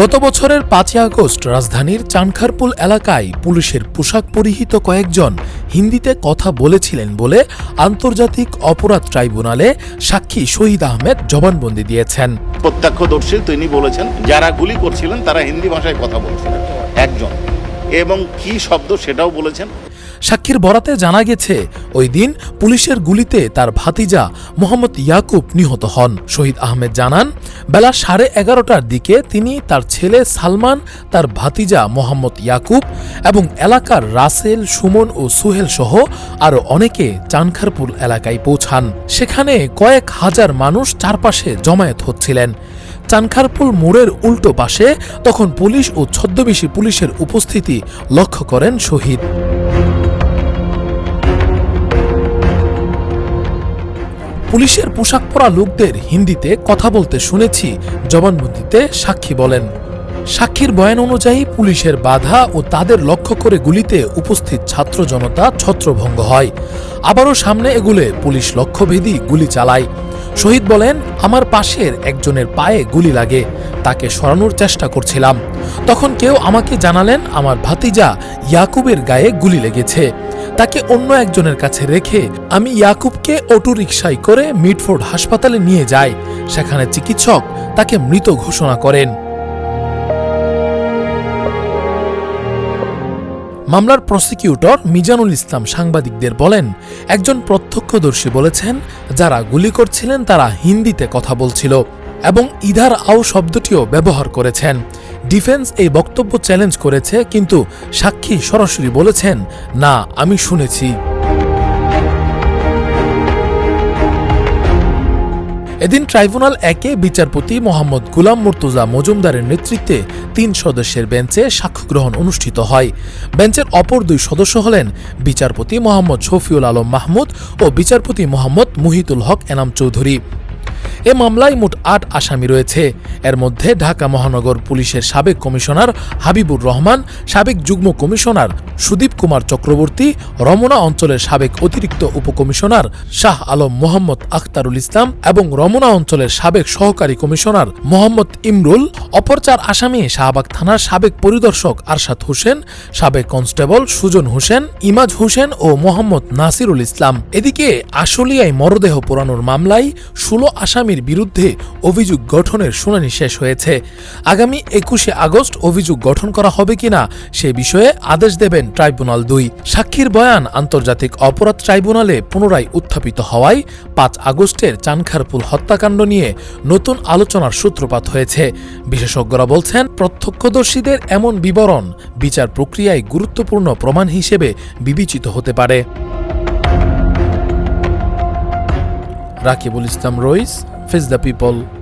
গত বছরের পাঁচই আগস্ট রাজধানীর চানখারপুল এলাকায় পুলিশের পোশাক পরিহিত কয়েকজন হিন্দিতে কথা বলেছিলেন বলে আন্তর্জাতিক অপরাধ ট্রাইব্যুনালে সাক্ষী শহীদ আহমেদ জবানবন্দি দিয়েছেন। প্রত্যক্ষদর্শী তিনি বলেছেন, যারা গুলি করছিলেন তারা হিন্দি ভাষায় কথা বলছিলেন, একজন। এবং কি শব্দ সেটাও বলেছেন। সাক্ষীর বরাতে জানা গেছে, ওই দিন পুলিশের গুলিতে তার ভাতিজা মোহাম্মদ ইয়াকুব নিহত হন। শহীদ আহমেদ জানান, বেলা সাড়ে এগারোটার দিকে তিনি তার ছেলে সালমান, তার ভাতিজা মোহাম্মদ ইয়াকুব এবং এলাকার রাসেল, সুমন ও সুহেল সহ আরও অনেকে চানখারপুর এলাকায় পৌঁছান। সেখানে কয়েক হাজার মানুষ চারপাশে জমায়েত হচ্ছিলেন। চানখারপুল মোড়ের উল্টো পাশে তখন পুলিশ ও ছদ্মবেশী পুলিশের উপস্থিতি লক্ষ্য করেন শহীদ। পুলিশের পোশাক পরা লোকদের হিন্দিতে কথা বলতে শুনেছি, জবানবন্দিতে সাক্ষী বলেন। সাক্ষীর বয়ান অনুযায়ী পুলিশের বাধা ও তাদের লক্ষ্য করে গুলিতে উপস্থিত ছাত্র জনতা ছত্রভঙ্গ হয়। আবারও সামনে এগুলে পুলিশ লক্ষ্যভেদী গুলি চালায়। শহীদ বলেন, আমার পাশের একজনের পায়ে গুলি লাগে, তাকে সরানোর চেষ্টা করছিলাম। তখন কেউ আমাকে জানালেন, আমার ভাতিজা ইয়াকুবের গায়ে গুলি লেগেছে। তাকে অন্য একজনের কাছে রেখে আমি ইয়াকুবকে অটো রিকশায় করে মিডফোর্ড হাসপাতালে নিয়ে যাই। সেখানে চিকিৎসক তাকে মৃত ঘোষণা করেন। মামলার প্রসিকিউটর মিজানুল ইসলাম সাংবাদিকদের বলেন, একজন প্রত্যক্ষদর্শী বলেছেন, যারা গুলি করছিলেন তারা হিন্দিতে কথা বলছিল এবং ইধার আও শব্দটিও ব্যবহার করেছেন। ডিফেন্স এই বক্তব্য চ্যালেঞ্জ করেছে, কিন্তু সাক্ষী সরাসরি বলেছেন, না, আমি শুনেছি। এদিন ট্রাইব্যুনাল একে বিচারপতি মোহাম্মদ গুলাম মুর্তুজা মজুমদারের নেতৃত্বে তিন সদস্যের বেঞ্চে সাক্ষ্য গ্রহণ অনুষ্ঠিত হয়। বেঞ্চের অপর দুই সদস্য হলেন বিচারপতি মোহাম্মদ শফিউল আলম মাহমুদ ও বিচারপতি মোহাম্মদ মুহিতুল হক এনাম চৌধুরী। এ মামলায় মোট আট আসামি রয়েছে। এর মধ্যে ঢাকা মহানগর পুলিশের সাবেক কমিশনার হাবিবুর রহমান, সাবেক যুগ্ম কমিশনার সুদীপ কুমার চক্রবর্তী, রমনা অঞ্চলের সাবেক অতিরিক্ত উপকমিশনার শাহ আলম মোহাম্মদ আখতারুল ইসলাম এবং রমনা অঞ্চলের সাবেক সহকারী কমিশনার মোহাম্মদ ইমরুল, অপর চার আসামি শাহবাগ থানার সাবেক পরিদর্শক আরশাদ হোসেন, সাবেক কনস্টেবল সুজন হোসেন, ইমাজ হোসেন ও মোহাম্মদ নাসিরুল ইসলাম। এদিকে আশুলিয়ায় মরদেহ পোড়ানোর মামলায় ষোলো আসামির বিরুদ্ধে অভিযোগ গঠনের শুনানি শেষ হয়েছে। আগামী একুশে আগস্ট অভিযোগ গঠন করা হবে কিনা সে বিষয়ে আদেশ দেবেন ট্রাইব্যুনাল দুই। সাক্ষীর বয়ান আন্তর্জাতিক অপরাধ ট্রাইব্যুনালে পুনরায় উত্থাপিত হওয়ায় পাঁচ আগস্টের চানখারপুল হত্যাকাণ্ড নিয়ে নতুন আলোচনার সূত্রপাত হয়েছে। বিশেষজ্ঞরা বলছেন, প্রত্যক্ষদর্শীদের এমন বিবরণ বিচার প্রক্রিয়ায় গুরুত্বপূর্ণ প্রমাণ হিসেবে বিবেচিত হতে পারে। রাকিবুল ইসলাম, রইস Face the people.